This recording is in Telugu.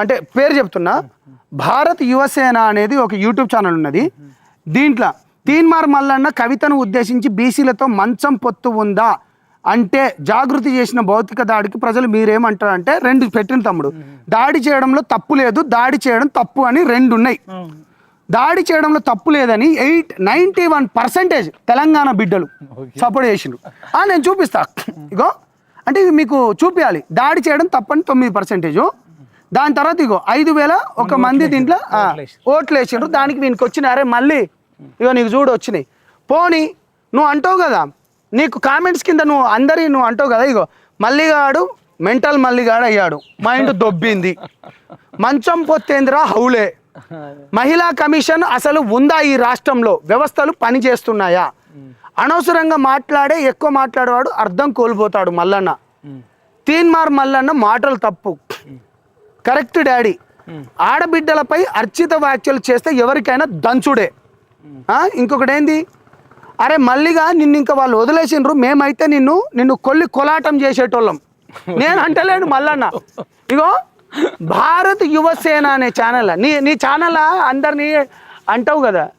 అంటే పేరు చెప్తున్నా. భారత్ యువసేన అనేది ఒక యూట్యూబ్ ఛానల్ ఉన్నది. దీంట్లో తీన్మార్ మల్లన్న కవితను ఉద్దేశించి బీసీలతో మంచం పొత్తు ఉందా? అంటే జాగృతి చేసిన భౌతిక దాడికి ప్రజలు మీరేమంటారు అంటే రెండు పెట్టిన తమ్ముడు. దాడి చేయడంలో తప్పు లేదు దాడి చేయడం తప్పు అని రెండు ఉన్నాయి దాడి చేయడంలో తప్పు లేదని eight ninety one percentage Telangana బిడ్డలు సపోర్ట్ చేసిండ్రు. ఆ, నేను చూపిస్తా. ఇగో అంటే మీకు చూపించాలి దాడి చేయడం తప్పని తొమ్మిది పర్సెంటేజ్. దాని తర్వాత ఇగో ఐదు వేల ఒక మంది దీంట్లో ఓట్లు వేసిండ్రు దానికి వీనికి వచ్చినాయి అరే మళ్ళీ. ఇగో నీకు చూడు వచ్చినాయి. పోనీ నువ్వు అంటావు కదా నీకు కామెంట్స్ కింద నువ్వు అందరి నువ్వు అంటావు కదా ఇగో మల్లిగాడు మెంటల్ మల్లిగాడు అయ్యాడు. మైండ్ దొబ్బింది. మంచం పొత్తేంద్రా హౌలే. మహిళా కమిషన్ అసలు ఉందా ఈ రాష్ట్రంలో? వ్యవస్థలు పనిచేస్తున్నాయా? అనవసరంగా మాట్లాడే ఎక్కువ మాట్లాడేవాడు అర్థం కోల్పోతాడు మల్లన్న. తీన్మార్ మల్లన్న మాటలు తప్పు. Correct daddy. ఆడబిడ్డలపై అర్చిత వ్యాఖ్యలు చేస్తే ఎవరికైనా దంచుడే. ఇంకొకటి ఏంది అరే మళ్ళీగా నిన్ను ఇంకా వాళ్ళు వదిలేసిండ్రు. మేమైతే నిన్ను నిన్ను కొల్లి కొలాటం చేసేటోళ్ళం. నేను అంటలేను మల్లన్న. ఇగో భారత్ యువసేన అనే ఛానల్. నీ నీ ఛానల్ అందరినీ అంటావు కదా?